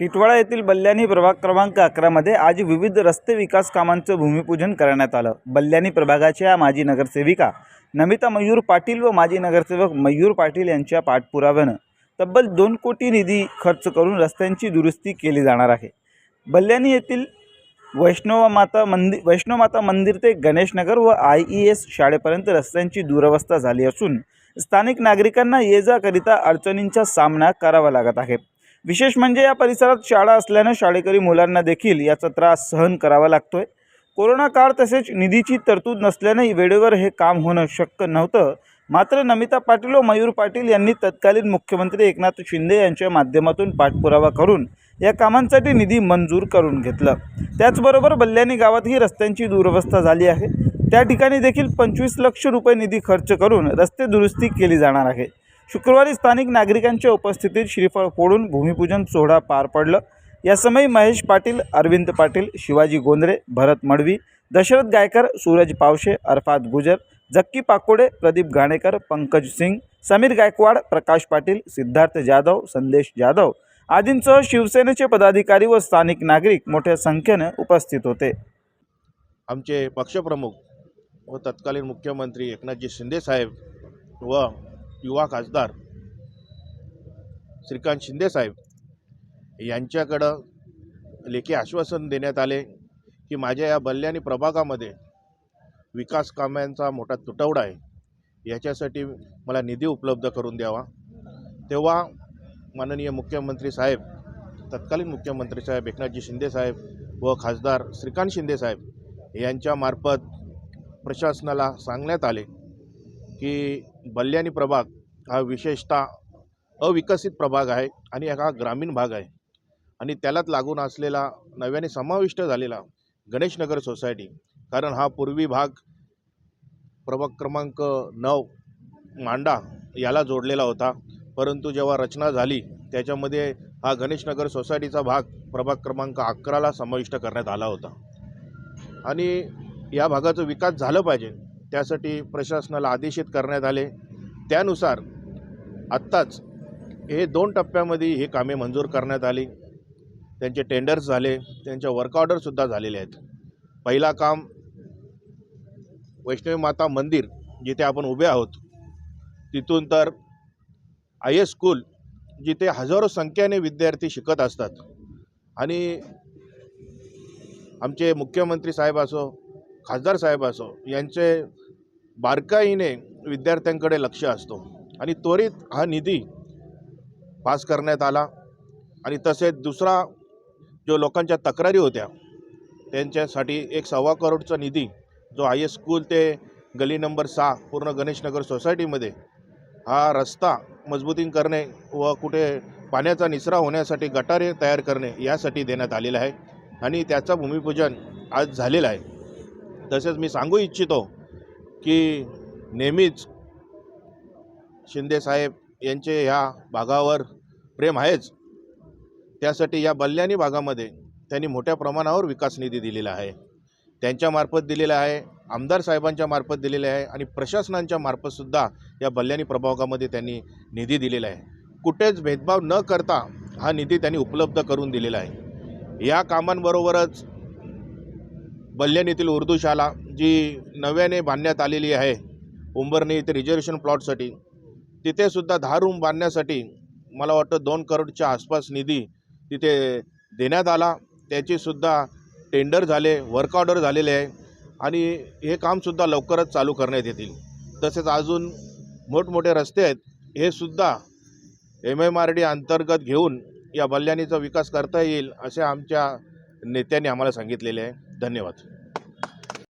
टिटवाळा येथील बल्ल्याणी प्रभाग क्रमांक अकरामध्ये आज विविध रस्ते विकास कामांचं भूमिपूजन करण्यात आलं. बल्ल्याणी प्रभागाच्या माजी नगरसेविका नमिता मयूर पाटील व माजी नगरसेवक मयूर पाटील यांच्या पाठपुराव्यानं तब्बल दोन कोटी निधी खर्च करून रस्त्यांची दुरुस्ती केली जाणार आहे. बल्ल्याणी येथील वैष्णव माता मंदिर वैष्णव माता मंदिर ते गणेशनगर व आय ई एस शाळेपर्यंत रस्त्यांची दुरवस्था झाली असून स्थानिक नागरिकांना ये जा करिता अडचणींचा सामना करावा लागत आहे. विशेष म्हणजे या परिसरात शाळा असल्यानं शाळेकरी मुलांना देखील याचा त्रास सहन करावा लागतोय. कोरोना काळ तसेच निधीची तरतूद नसल्याने वेळेवर हे काम होणं शक्य नव्हतं. मात्र नमिता पाटील व मयूर पाटील यांनी तत्कालीन मुख्यमंत्री एकनाथ शिंदे यांच्या माध्यमातून पाठपुरावा करून या कामांसाठी निधी मंजूर करून घेतलं. त्याचबरोबर बल्ल्याणी गावातही रस्त्यांची दुरवस्था झाली आहे. त्या ठिकाणी देखील पंचवीस लक्ष रुपये निधी खर्च करून रस्ते दुरुस्ती केली जाणार आहे. शुक्रवारी स्थानिक नागरिकांच्या उपस्थितीत श्रीफळ फोडून भूमिपूजन सोहळा पार पडलं. यासमयी महेश पाटील अरविंद पाटील शिवाजी गोंधळे भरत मडवी दशरथ गायकर सूरज पावशे अरफात गुजर जक्की पाकोडे प्रदीप घाणेकर पंकज सिंग समीर गायकवाड प्रकाश पाटील सिद्धार्थ जाधव संदेश जाधव आदींसह शिवसेनेचे पदाधिकारी व स्थानिक नागरिक मोठ्या संख्येनं उपस्थित होते. आमचे पक्षप्रमुख व तत्कालीन मुख्यमंत्री एकनाथजी शिंदेसाहेब व युवा खासदार श्रीकांत शिंदेसाहेब यांच्याकडं लेखी आश्वासन देण्यात आले की माझ्या या बल्ल्याणी प्रभागामध्ये विकास कामांचा मोठा तुटवडा आहे. याच्यासाठी मला निधी उपलब्ध करून द्यावा. तेव्हा माननीय मुख्यमंत्री साहेब तत्कालीन मुख्यमंत्री साहेब एकनाथजी शिंदेसाहेब व खासदार श्रीकांत शिंदेसाहेब यांच्यामार्फत प्रशासनाला सांगण्यात आले. की बल्याणी प्रभाग हा विशेषतः अविकसित प्रभाग आहे आणि हा ग्रामीण भाग आहे. आणि त्यालाच लागून असलेला नव्याने समाविष्ट झालेला गणेशनगर सोसायटी कारण हा पूर्वी भाग प्रभाग क्रमांक नऊ मांडा याला जोडलेला होता. परंतु जेव्हा रचना झाली त्याच्यामध्ये हा गणेशनगर सोसायटीचा भाग प्रभाग क्रमांक अकराला समाविष्ट करण्यात आला होता. आणि या भागाचा विकास झालं पाहिजे त्यासाठी प्रशासनाला आदेशित करण्यात आले. त्यानुसार आत्ताच हे दोन टप्प्यामध्ये ही कामे मंजूर करण्यात आली. त्यांचे टेंडर्स झाले त्यांच्या वर्कऑर्डरसुद्धा झालेले आहेत. पहिला काम वैष्णवी माता मंदिर जिथे आपण उभे आहोत तिथून तर आय एस स्कूल जिथे हजारो संख्येने विद्यार्थी शिकत असतात. आणि आमचे मुख्यमंत्री साहेब असो खासदार साहेब असो यांचे बारकाईने विद्यार्थ्यांकडे लक्ष असतो. आणि त्वरित हा निधी पास करण्यात आला. आणि तसेच दुसरा जो लोकांच्या तक्रारी होत्या त्यांच्यासाठी एक सव्वा करोडचा निधी जो आय एस स्कूल ते गली नंबर सहा पूर्ण गणेशनगर सोसायटीमध्ये हा रस्ता मजबूतीन करणे व कुठे पाण्याचा निचरा होण्यासाठी गटारे तयार करणे यासाठी देण्यात आलेलं आहे. आणि त्याचं भूमिपूजन आज झालेलं आहे. तसेच मी सांगू इच्छितो की नेहमीच शिंदेसाहेब यांचे ह्या भागावर प्रेम आहेच. त्यासाठी या बल्याणी भागामध्ये त्यांनी मोठ्या प्रमाणावर विकास निधी दिलेला आहे. त्यांच्यामार्फत दिलेला आहे आमदार साहेबांच्या मार्फत दिलेला आहे आणि प्रशासनांच्या मार्फतसुद्धा या बल्याणी प्रभागामध्ये त्यांनी निधी दिलेला आहे. कुठेच भेदभाव न करता हा निधी त्यांनी उपलब्ध करून दिलेला आहे. या कामांबरोबरच बल्ल्याणीतील उर्दू शाला जी नव्याने बांधण्यात आलेली आहे उंबरणी इथे रिझर्वेशन प्लॉटसाठी तिथेसुद्धा दहा रूम बांधण्यासाठी मला वाटतं दोन करोडच्या आसपास निधी तिथे देण्यात आला. त्याचीसुद्धा टेंडर झाले वर्क ऑर्डर झालेले आहे. आणि हे कामसुद्धा लवकरच चालू करण्यात येतील. तसेच अजून मोठमोठे रस्ते आहेत. हे सुद्धा एम एम आर डी अंतर्गत घेऊन या बल्याणीचा विकास करता येईल असे आमच्या नेत्यांनी आम्हाला सांगितलेले आहे. धन्यवाद.